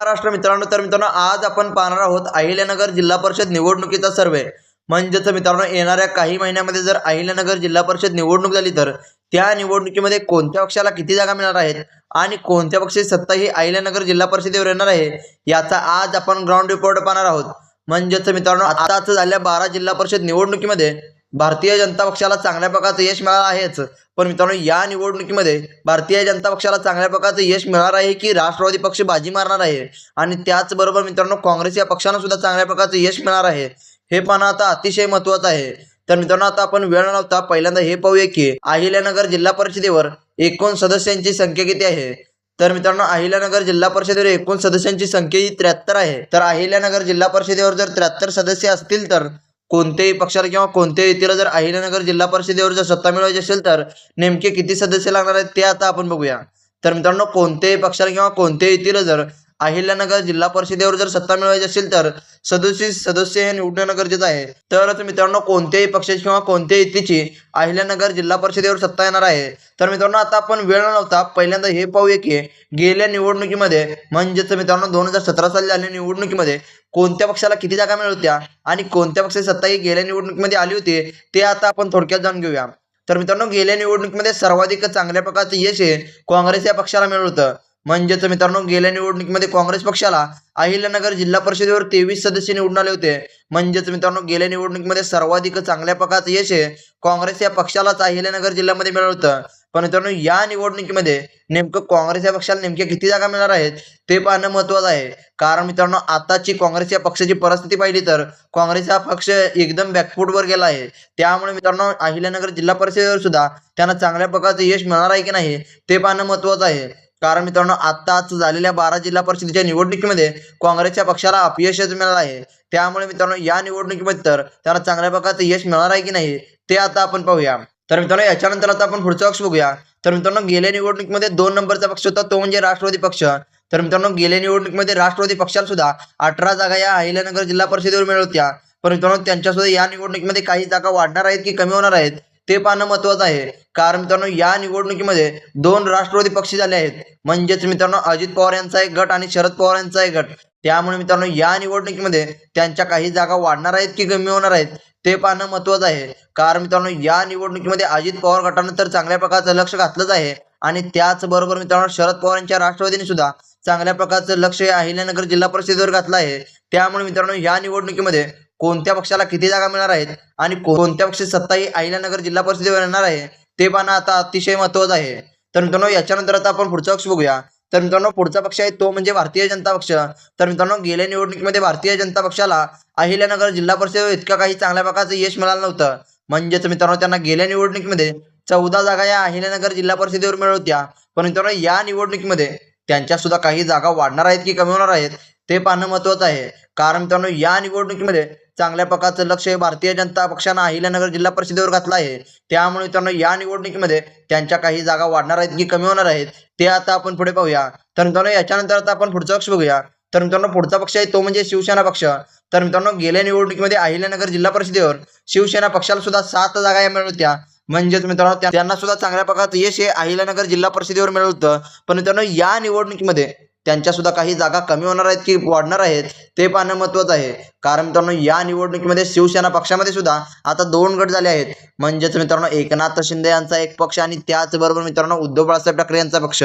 महाराष्ट्र मित्रांनो तर मित्रांनो आज आपण पाहणार आहोत अहिल्यानगर जिल्हा परिषद निवडणुकीचा सर्वे. म्हणजेच मित्रांनो येणाऱ्या काही महिन्यामध्ये जर अहिल्यानगर जिल्हा परिषद निवडणूक झाली तर त्या निवडणुकीमध्ये कोणत्या पक्षाला किती जागा मिळणार आहेत आणि कोणत्या पक्षाची सत्ता ही अहिल्यानगर जिल्हा परिषदेवर येणार आहे याचा आज आपण ग्राउंड रिपोर्ट पाहणार आहोत. म्हणजेच मित्रांनो आताच झाल्या बारा जिल्हा परिषद निवडणुकीमध्ये भारतीय जनता पक्षाला चांगल्या प्रकारचं यश मिळालं आहेच. पण मित्रांनो या निवडणुकीमध्ये भारतीय जनता पक्षाला चांगल्या प्रकारचं यश मिळणार आहे की राष्ट्रवादी पक्ष बाजी मारणार आहे? आणि त्याचबरोबर मित्रांनो काँग्रेस या पक्षानं सुद्धा चांगल्या प्रकारचं यश मिळणार आहे. हे पाहणं आता अतिशय महत्त्वाचं आहे. तर मित्रांनो आता आपण वेळ नव्हता पहिल्यांदा हे पाहूया की अहिल्यानगर जिल्हा परिषदेवर एकूण सदस्यांची संख्या किती आहे? तर मित्रांनो अहिल्यानगर जिल्हा परिषदेवर एकूण सदस्यांची संख्या ही त्र्याहत्तर आहे. तर अहिल्यानगर जिल्हा परिषदेवर जर त्र्याहत्तर सदस्य असतील तर कोणत्याही पक्षाला किंवा कोणत्याही युतीला जर अहिल्यानगर जिल्हा परिषदेवर जर सत्ता मिळवायची असेल तर नेमके किती सदस्य लागणार आहेत ते आता आपण बघूया. तर मित्रांनो कोणत्याही पक्षाला किंवा कोणत्याही युतीला जर अहिल्यानगर जिल्हा परिषदेवर जर सत्ता मिळवायची असेल तर सदस्य सदस्य हे निवडणं गरजेचं आहे. तरच मित्रांनो कोणत्याही पक्षाची किंवा कोणत्याही युतीची अहिल्यानगर जिल्हा परिषदेवर सत्ता येणार आहे. तर मित्रांनो आता आपण वेळ न लावता पहिल्यांदा हे पाहूया की गेल्या निवडणुकीमध्ये म्हणजेच मित्रांनो दोन हजार सतरा साली झालेल्या निवडणुकीमध्ये कोणत्या पक्षाला किती जागा मिळवत्या होत्या आणि कोणत्या पक्षाची सत्ता ही गेल्या निवडणुकीमध्ये आली होती ते आता आपण थोडक्यात जाणून घेऊया. तर मित्रांनो गेल्या निवडणुकीमध्ये सर्वाधिक चांगल्या प्रकारचं यश हे काँग्रेस या पक्षाला मिळालं होतं. म्हणजेच मित्रांनो गेल्या निवडणुकीमध्ये काँग्रेस पक्षाला अहिल्यानगर जिल्हा परिषदेवर तेवीस सदस्य निवडून आले होते. म्हणजेच मित्रांनो गेल्या निवडणुकीमध्ये सर्वाधिक चांगल्या प्रकारचं यश काँग्रेस या पक्षालाच अहिल्यानगर जिल्ह्यामध्ये मिळालं होतं. पण मित्रांनो या निवडणुकीमध्ये नेमकं काँग्रेस या पक्षाला नेमक्या किती जागा मिळणार आहेत ते पाहणं महत्त्वाचं आहे. कारण मित्रांनो आताची काँग्रेस या पक्षाची परिस्थिती पाहिली तर काँग्रेस हा पक्ष एकदम बॅकफूटवर गेला आहे. त्यामुळे मित्रांनो अहिल्यानगर जिल्हा परिषदेवर सुद्धा त्यांना चांगल्या प्रकारचं यश मिळणार आहे की नाही ते पाहणं महत्वाचं आहे. कारण मित्रांनो आत्ताच झालेल्या बारा जिल्हा परिषदेच्या निवडणुकीमध्ये काँग्रेसच्या पक्षाला अपयशच मिळालं आहे. त्यामुळे मित्रांनो या निवडणुकीमध्ये तर त्यांना चांगल्या प्रकारचं यश मिळणार आहे की नाही ते आता आपण पाहूया. तर मित्रांनो याच्यानंतर आता आपण पुढचा पक्ष बघूया. तर मित्रांनो गेल्या निवडणुकीमध्ये दोन नंबरचा पक्ष होता तो म्हणजे राष्ट्रवादी पक्ष. तर मित्रांनो गेल्या निवडणुकीमध्ये राष्ट्रवादी पक्षाला सुद्धा अठरा जागा या अहिल्यानगर जिल्हा परिषदेवर मिळत होत्या. पण मित्रांनो त्यांच्या सुद्धा या निवडणुकीमध्ये काही जागा वाढणार आहेत की कमी होणार आहेत ते पाहणं महत्वाचं आहे. कारण मित्रांनो या निवडणुकीमध्ये दोन राष्ट्रवादी पक्ष झाले आहेत. म्हणजेच मित्रांनो अजित पवार यांचा एक गट आणि शरद पवार यांचा एक गट. त्यामुळे मित्रांनो या निवडणुकीमध्ये त्यांच्या काही जागा वाढणार आहेत की कमी होणार आहेत ते पाहणं महत्वाचं आहे. कारण मित्रांनो या निवडणुकीमध्ये अजित पवार गटानं तर चांगल्या प्रकारचं लक्ष घातलंच आहे. आणि त्याचबरोबर मित्रांनो शरद पवार यांच्या राष्ट्रवादीने सुद्धा चांगल्या प्रकारचं लक्ष अहिल्यानगर जिल्हा परिषदेवर घातलं आहे. त्यामुळे मित्रांनो या निवडणुकीमध्ये कोणत्या पक्षाला किती जागा मिळणार आहेत आणि कोणत्या पक्षाची सत्ता ही अहिल्यानगर जिल्हा परिषदेवर येणार आहे ते पाहणं आता अतिशय महत्वाचं आहे. तर मित्रांनो याच्यानंतर आता आपण पुढचा पक्ष बघूया. तर मित्रांनो पुढचा पक्ष आहे तो म्हणजे भारतीय जनता पक्ष. तर मित्रांनो गेल्या निवडणुकीमध्ये भारतीय जनता पक्षाला अहिल्यानगर जिल्हा परिषदेवर इतकं काही चांगल्या प्रकारचं यश मिळालं नव्हतं. म्हणजेच मित्रांनो त्यांना गेल्या निवडणुकीमध्ये चौदा जागा या अहिल्यानगर जिल्हा परिषदेवर मिळत होत्या. पण मित्रांनो या निवडणुकीमध्ये त्यांच्या सुद्धा काही जागा वाढणार आहेत की कमी होणार आहेत ते पाहणं महत्वाचं आहे. कारण मित्रांनो या निवडणुकीमध्ये चांगल्या प्रकारचं लक्ष हे भारतीय जनता पक्षानं अहिल्यानगर जिल्हा परिषदेवर घातलं आहे. त्यामुळे मित्रांनो या निवडणुकीमध्ये त्यांच्या काही जागा वाढणार आहेत की कमी होणार आहेत ते आता आपण पुढे पाहूया. तर मित्रांनो याच्यानंतर आता आपण पुढचा पक्ष बघूया. तर मित्रांनो पुढचा पक्ष आहे तो म्हणजे शिवसेना पक्ष. तर मित्रांनो गेल्या निवडणुकीमध्ये अहिल्यानगर जिल्हा परिषदेवर शिवसेना पक्षाला सुद्धा सात जागा या मिळत होत्या. म्हणजेच मित्रांनो त्यांना सुद्धा चांगल्या प्रकारचं यश हे अहिल्यानगर जिल्हा परिषदेवर मिळत होतं. पण मित्रांनो या निवडणुकीमध्ये त्यांच्यासुद्धा काही जागा कमी होणार आहेत की वाढणार आहेत ते पाहणं महत्वाचं आहे. कारण मित्रांनो या निवडणुकीमध्ये शिवसेना पक्षामध्ये सुद्धा आता दोन गट झाले आहेत. म्हणजेच मित्रांनो एकनाथ शिंदे यांचा एक पक्ष आणि त्याचबरोबर मित्रांनो उद्धव बाळासाहेब ठाकरे यांचा पक्ष.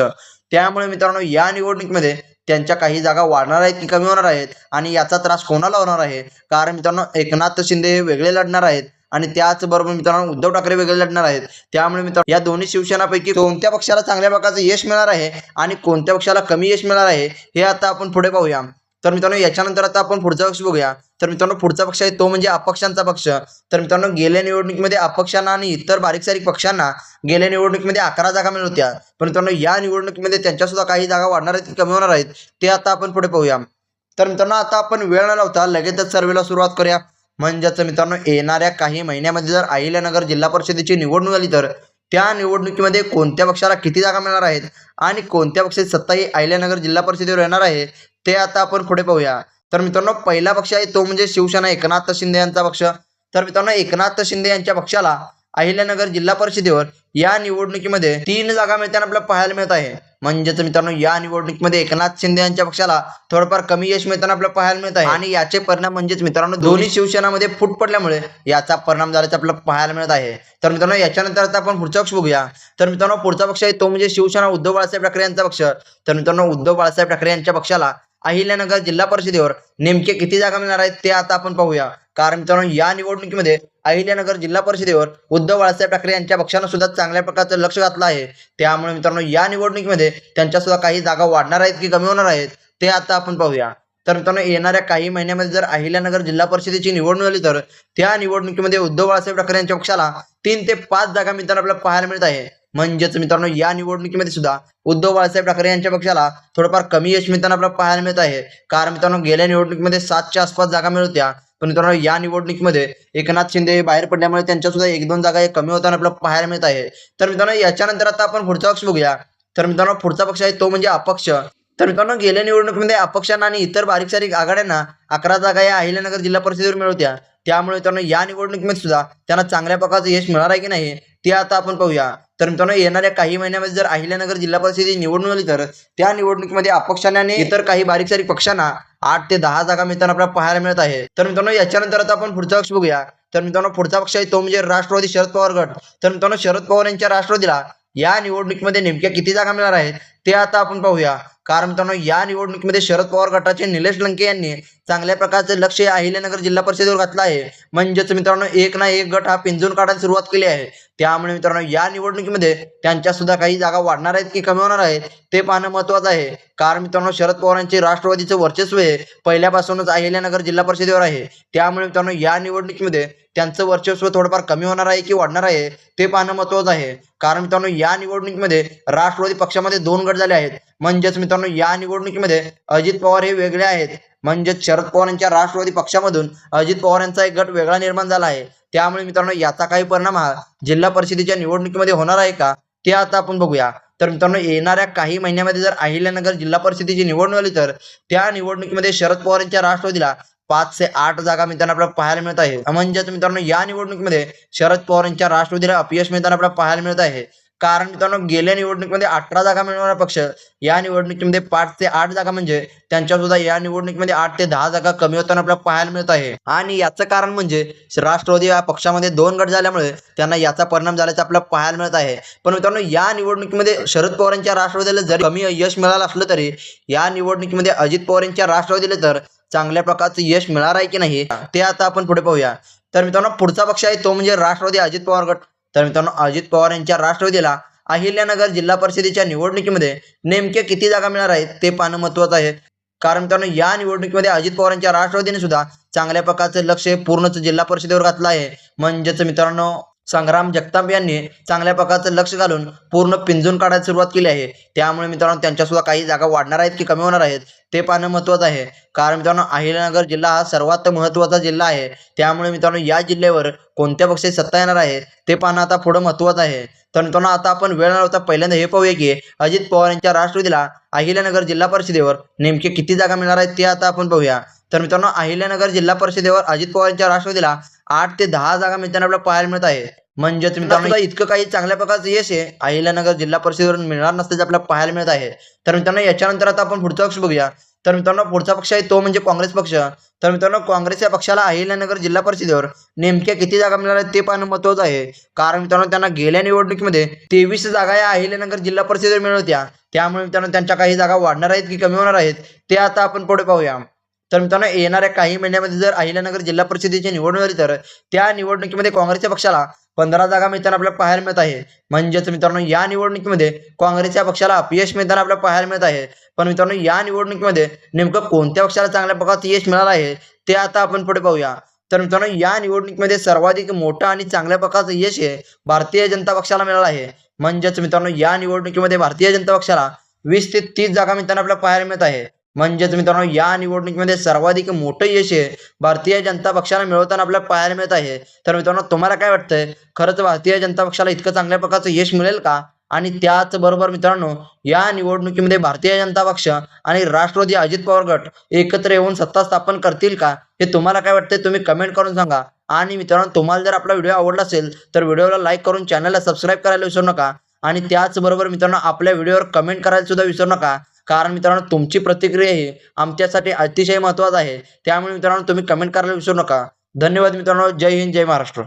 त्यामुळे मित्रांनो या निवडणुकीमध्ये त्यांच्या काही जागा वाढणार आहेत की कमी होणार आहेत? आणि याचा त्रास कोणाला होणार आहे? कारण मित्रांनो एकनाथ शिंदे हे वेगळे लढणार आहेत. आणि त्याचबरोबर मित्रांनो उद्धव ठाकरे वेगळे लढणार आहेत. त्यामुळे मित्रांनो या दोन्ही शिवसेनापैकी कोणत्या पक्षाला चांगल्या प्रकारचं यश मिळणार आहे आणि कोणत्या पक्षाला कमी यश मिळणार आहे हे आता आपण पुढे पाहूया. तर मित्रांनो याच्यानंतर आता आपण पुढचा पक्ष बघूया. तर मित्रांनो पुढचा पक्ष आहे तो म्हणजे अपक्षांचा पक्ष. तर मित्रांनो गेल्या निवडणुकीमध्ये अपक्षांना आणि इतर बारीक सारीक पक्षांना गेल्या निवडणुकीमध्ये अकरा जागा मिळत होत्या. पण मित्रांनो या निवडणुकीमध्ये त्यांच्या सुद्धा काही जागा वाढणार आहेत कमी होणार आहेत ते आता आपण पुढे पाहूया. तर मित्रांनो आता आपण वेळ न लावता लगेचच सर्वेला सुरुवात करूया. म्हणजेच मित्रांनो येणाऱ्या काही महिन्यामध्ये जर अहिल्यानगर जिल्हा परिषदेची निवडणूक झाली तर त्या निवडणुकीमध्ये कोणत्या पक्षाला किती जागा मिळणार आहेत आणि कोणत्या पक्षाची सत्ता ही अहिल्यानगर जिल्हा परिषदेवर येणार आहे ते आता आपण पुढे पाहूया. तर मित्रांनो पहिला पक्ष आहे तो म्हणजे शिवसेना एकनाथ शिंदे यांचा पक्ष. तर मित्रांनो एकनाथ शिंदे यांच्या पक्षाला अहिल्यानगर जिल्हा परिषदेवर या निवडणुकीमध्ये तीन जागा मिळताना आपल्याला पाहायला मिळत आहे. म्हणजेच मित्रांनो या निवडणुकीमध्ये एकनाथ शिंदे यांच्या पक्षाला थोडंफार कमी यश मिळताना आपल्याला पाहायला मिळत आहे. आणि याचे परिणाम म्हणजेच मित्रांनो दोन्ही शिवसेनामध्ये फूट पडल्यामुळे याचा परिणाम झाल्याचं आपल्याला पाहायला मिळत आहे. तर मित्रांनो याच्यानंतर आता आपण पुढचा पक्ष बघूया. तर मित्रांनो पुढचा पक्ष आहे तो म्हणजे शिवसेना उद्धव बाळासाहेब ठाकरे यांचा पक्ष. तर मित्रांनो उद्धव बाळासाहेब ठाकरे यांच्या पक्षाला अहिल्यानगर जिल्हा परिषदेवर नेमके किती जागा मिळणार आहेत ते आता आपण पाहूया. कारण मित्रांनो या निवडणुकीमध्ये अहिल्यानगर जिल्हा परिषदेवर उद्धव बाळासाहेब ठाकरे यांच्या पक्षानं सुद्धा चांगल्या प्रकारचं लक्ष घातलं आहे. त्यामुळे मित्रांनो या निवडणुकीमध्ये त्यांच्या सुद्धा काही जागा वाढणार आहेत की कमी होणार आहेत ते आता आपण पाहूया. तर मित्रांनो येणाऱ्या काही महिन्यामध्ये जर अहिल्यानगर जिल्हा परिषदेची निवडणूक झाली तर त्या निवडणुकीमध्ये उद्धव बाळासाहेब ठाकरे यांच्या पक्षाला तीन ते पाच जागा मिळताना आपल्याला पाहायला मिळत आहे. म्हणजेच मित्रांनो या निवडणुकीमध्ये सुद्धा उद्धव बाळासाहेब ठाकरे यांच्या पक्षाला थोडंफार कमी यश मिळताना आपल्याला पाहायला मिळत आहे. कारण मित्रांनो गेल्या निवडणुकीमध्ये सातच्या आसपास जागा मिळवत्या पण मित्रांनो या निवडणुकीमध्ये एकनाथ शिंदे बाहेर पडल्यामुळे त्यांच्या सुद्धा एक दोन जागा हे कमी होताना आपल्याला पाहायला मिळत आहे. तर मित्रांनो याच्यानंतर आता आपण पुढचा पक्ष बघूया. तर मित्रांनो पुढचा पक्ष आहे तो म्हणजे अपक्ष. तर मित्रांनो गेल्या निवडणुकीमध्ये अपक्षांना आणि इतर बारीक सारीक आघाड्यांना अकरा जागा या अहिल्यानगर जिल्हा परिषदेवर मिळवत्या त्यामुळे मित्रांनो या निवडणुकीमध्ये सुद्धा त्यांना चांगल्या प्रकारचं यश मिळणार आहे की नाही ते आता आपण पाहूया. तर मित्रांनो येणाऱ्या काही महिन्यामध्ये जर अहिल्यानगर जिल्हा परिषदेची निवडणूक झाली तर त्या निवडणुकीमध्ये अपक्षाने आणि इतर काही बारीक सारीक पक्षांना आठ ते दहा जागा मिळताना आपल्याला पाहायला मिळत आहे. तर मित्रांनो याच्यानंतर आता आपण पुढचा पक्ष बघूया. तर मित्रांनो पुढचा पक्ष आहे तो म्हणजे राष्ट्रवादी शरद पवार गट. तर मित्रांनो शरद पवार यांच्या राष्ट्रवादीला या निवडणुकीमध्ये नेमक्या किती जागा मिळणार आहेत? ते आता आपण पाहूया. कारण मित्रांनो या निवडणुकीमध्ये शरद पवार गटाचे निलेश लंके यांनी चांगल्या प्रकारचे लक्ष अहिल्यानगर जिल्हा परिषदेवर घातलं आहे. म्हणजेच मित्रांनो एक ना एक गट हा पिंजून काढायला सुरुवात केली आहे. त्यामुळे मित्रांनो या निवडणुकीमध्ये त्यांच्या सुद्धा काही जागा वाढणार आहेत की कमी होणार आहेत ते पाहणं महत्वाचं आहे. कारण मित्रांनो शरद पवारांचे राष्ट्रवादीचं वर्चस्व हे पहिल्यापासूनच अहिल्यानगर जिल्हा परिषदेवर आहे. त्यामुळे मित्रांनो या निवडणुकीमध्ये त्यांचं वर्चस्व थोडंफार कमी होणार आहे की वाढणार आहे ते पाहणं महत्वाचं आहे. कारण मित्रांनो या निवडणुकीमध्ये राष्ट्रवादी पक्षामध्ये दोन गट झाले आहेत. म्हणजेच मित्रांनो या निवडणुकीमध्ये अजित पवार हे वेगळे आहेत. म्हणजेच शरद पवार यांच्या राष्ट्रवादी पक्षामधून अजित पवार यांचा एक गट वेगळा निर्माण झाला आहे. त्यामुळे मित्रांनो याचा काही परिणाम हा जिल्हा परिषदेच्या निवडणुकीमध्ये होणार आहे का ते आता आपण बघूया. तर मित्रांनो येणाऱ्या काही महिन्यामध्ये जर अहिल्यानगर जिल्हा परिषदेची निवडणूक आली तर त्या निवडणुकीमध्ये शरद पवार यांच्या राष्ट्रवादीला पाच ते आठ जागा मित्रांनो आपल्याला पाहायला मिळत आहे. म्हणजेच मित्रांनो या निवडणुकीमध्ये शरद पवार यांच्या राष्ट्रवादीला अपयश मिळताना आपल्याला पाहायला मिळत आहे. कारण मित्रांनो गेल्या निवडणुकीमध्ये अठरा जागा मिळवणारा पक्ष या निवडणुकीमध्ये पाच ते आठ जागा म्हणजे त्यांच्या सुद्धा या निवडणुकीमध्ये आठ ते दहा जागा कमी होताना आपल्याला पाहायला मिळत आहे. आणि याचं कारण म्हणजे राष्ट्रवादी या पक्षामध्ये दोन गट झाल्यामुळे त्यांना याचा परिणाम झाल्याचं आपल्याला पाहायला मिळत आहे. पण मित्रांनो या निवडणुकीमध्ये शरद पवार यांच्या राष्ट्रवादीला जरी कमी यश मिळालं असलं तरी या निवडणुकीमध्ये अजित पवारांच्या राष्ट्रवादीला तर चांगल्या प्रकारचं यश मिळणार आहे की नाही ते आता आपण पुढे पाहूया. तर मित्रांनो पुढचा पक्ष आहे तो म्हणजे राष्ट्रवादी अजित पवार गट. तर मित्रांनो अजित पवार यांच्या राष्ट्रवादीला अहिल्यानगर जिल्हा परिषदेच्या निवडणुकीमध्ये नेमके किती जागा मिळणार आहेत ते पाहणं महत्वाचं आहे. कारण मित्रांनो या निवडणुकीमध्ये अजित पवार यांच्या राष्ट्रवादीने सुद्धा चांगल्या प्रकारचं लक्ष पूर्णच जिल्हा परिषदेवर घातलं आहे. म्हणजेच मित्रांनो संग्राम जगताप यांनी चांगल्या प्रकारचं लक्ष घालून पूर्ण पिंजून काढायला सुरुवात केली आहे. त्यामुळे मित्रांनो त्यांच्या सुद्धा काही जागा वाढणार आहेत की कमी होणार आहेत ते पाहणं महत्वाचं आहे. कारण मित्रांनो अहिल्यानगर जिल्हा हा सर्वात महत्त्वाचा जिल्हा आहे. त्यामुळे मित्रांनो या जिल्ह्यावर कोणत्या पक्षाची सत्ता येणार आहे ते पाहणं आता पुढं महत्वाचं आहे. तर मित्रांनो आता आपण वेळ न पहिल्यांदा हे पाहूया की अजित पवार यांच्या राष्ट्रवादीला अहिल्यानगर जिल्हा परिषदेवर नेमके किती जागा मिळणार आहेत ते आता आपण पाहूया. तर मित्रांनो अहिल्यानगर जिल्हा परिषदेवर अजित पवार यांच्या राष्ट्रवादीला आठ ते दहा जागा मिळताना आपल्याला पाहायला मिळत आहे. म्हणजेच मित्रांनो इतकं काही चांगल्या प्रकारचं यश आहे. अहिल्यानगर जिल्हा परिषदेवर मिळणार नसल्याचं आपल्याला पाहायला मिळत आहे. तर मित्रांनो याच्यानंतर आता आपण पुढचा पक्ष बघूया. तर मित्रांनो पुढचा पक्ष आहे तो म्हणजे काँग्रेस पक्ष. तर मित्रांनो काँग्रेस या पक्षाला अहिल्यानगर जिल्हा परिषदेवर नेमक्या किती जागा मिळणार आहेत ते पाहणं महत्वाचं आहे. कारण मित्रांनो त्यांना गेल्या निवडणुकीमध्ये तेवीस जागा या अहिल्यानगर जिल्हा परिषदेवर मिळत होत्या. त्यामुळे मित्रांनो त्यांच्या काही जागा वाढणार आहेत की कमी होणार आहेत ते आता आपण पुढे पाहूया. तर मित्रांनो येणाऱ्या काही महिन्यामध्ये जर अहिल्यानगर जिल्हा परिषदेची निवडणूक झाली तर त्या निवडणुकीमध्ये काँग्रेसच्या पक्षाला पंधरा जागा मिळताना आपल्याला पाहायला मिळत आहे. म्हणजेच मित्रांनो या निवडणुकीमध्ये काँग्रेसच्या पक्षाला अपयश मिळताना आपल्याला पाहायला मिळत आहे. पण मित्रांनो या निवडणुकीमध्ये नेमकं कोणत्या पक्षाला चांगल्या प्रकारचं यश मिळालं आहे ते आता आपण पुढे पाहूया. तर मित्रांनो या निवडणुकीमध्ये सर्वाधिक मोठं आणि चांगल्या प्रकारचं यश हे भारतीय जनता पक्षाला मिळालं आहे. म्हणजेच मित्रांनो या निवडणुकीमध्ये भारतीय जनता पक्षाला वीस ते तीस जागा मिळताना आपल्याला पाहायला मिळत आहे. म्हणजेच मित्रांनो या निवडणुकीमध्ये सर्वाधिक मोठं यश हे भारतीय जनता पक्षाला मिळवताना आपल्याला पाहायला मिळत आहे. तर मित्रांनो तुम्हाला काय वाटतंय? खरंच भारतीय जनता पक्षाला इतकं चांगल्या प्रकारचं यश मिळेल का? आणि त्याचबरोबर मित्रांनो या निवडणुकीमध्ये भारतीय जनता पक्ष आणि राष्ट्रवादी अजित पवार गट एकत्र येऊन सत्ता स्थापन करतील का? हे तुम्हाला काय वाटतंय? तुम्ही कमेंट करून सांगा. आणि मित्रांनो तुम्हाला जर आपला व्हिडिओ आवडला असेल तर व्हिडिओला लाईक करून चॅनलला सबस्क्राईब करायला विसरू नका. आणि त्याचबरोबर मित्रांनो आपल्या व्हिडिओवर कमेंट करायला सुद्धा विसरू नका. कारण मित्रांनो तुमची प्रतिक्रिया ही आमच्यासाठी अतिशय महत्त्वाचं आहे. त्यामुळे मित्रांनो तुम्ही कमेंट करायला विसरू नका. धन्यवाद मित्रांनो. जय हिंद जय महाराष्ट्र.